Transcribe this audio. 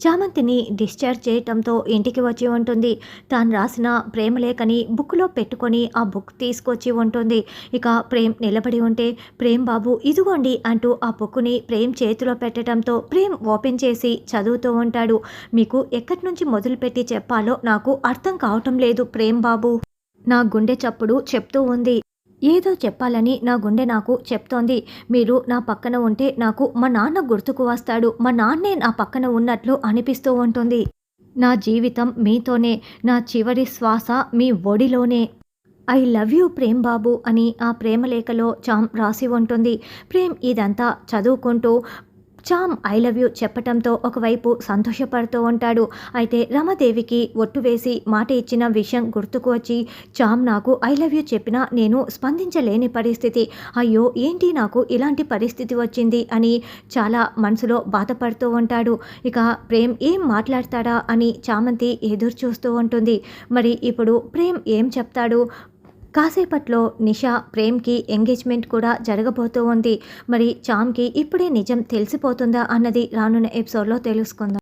చామంతిని discharge చేయటంతో ఇంటికి వచ్చి ఉంటుంది. తాను రాసిన ప్రేమలేఖని బుక్లో పెట్టుకొని ఆ బుక్ తీసుకొచ్చి ఉంటుంది. ఇక ప్రేమ్ నిలబడి ఉంటే ప్రేమ్ బాబు ఇదిగోండి అంటూ ఆ బుక్ని ప్రేమ్ చేతిలో పెట్టడంతో ప్రేమ్ ఓపెన్ చేసి చదువుతూ ఉంటాడు. మీకు ఎక్కడి నుంచి మొదలుపెట్టి చెప్పాలో నాకు అర్థం కావటం లేదు ప్రేమ్ బాబు. నా గుండె చప్పుడు చెప్తూ ఉంది. ఏదో చెప్పాలని నా గుండె నాకు చెప్తోంది. మీరు నా పక్కన ఉంటే నాకు మా నాన్న గుర్తుకు వస్తాడు. మా నాన్నే నా పక్కన ఉన్నట్లు అనిపిస్తూ ఉంటుంది. నా జీవితం మీతోనే నా చివరి శ్వాస మీ ఒడిలోనే. I love you Prem Babu అని ఆ ప్రేమలేఖలో చామ్ రాసి ఉంటుంది. ప్రేమ్ ఇదంతా చదువుకుంటూ చామ్ ఐ లవ్ యూ చెప్పటంతో ఒకవైపు సంతోషపడుతూ ఉంటాడు. అయితే రమదేవికి ఒట్టు వేసి మాట ఇచ్చిన విషయం గుర్తుకు వచ్చి చామ్ నాకు ఐ లవ్ యూ చెప్పినా నేను స్పందించలేని పరిస్థితి. అయ్యో ఏంటి నాకు ఇలాంటి పరిస్థితి వచ్చింది అని చాలా మనసులో బాధపడుతూ ఉంటాడు. ఇక ప్రేమ్ ఏం మాట్లాడతాడా అని చామంతి ఎదురు చూస్తూ ఉంటుంది. మరి ఇప్పుడు ప్రేమ్ ఏం చెప్తాడు? కాసేపట్లో నిషా ప్రేమ్కి ఎంగేజ్మెంట్ కూడా జరగబోతూ ఉంది మరి చామ్కి ఇప్పుడే నిజం తెలిసిపోతుందా అన్నది రానున్న ఎపిసోడ్లో తెలుసుకుందాం.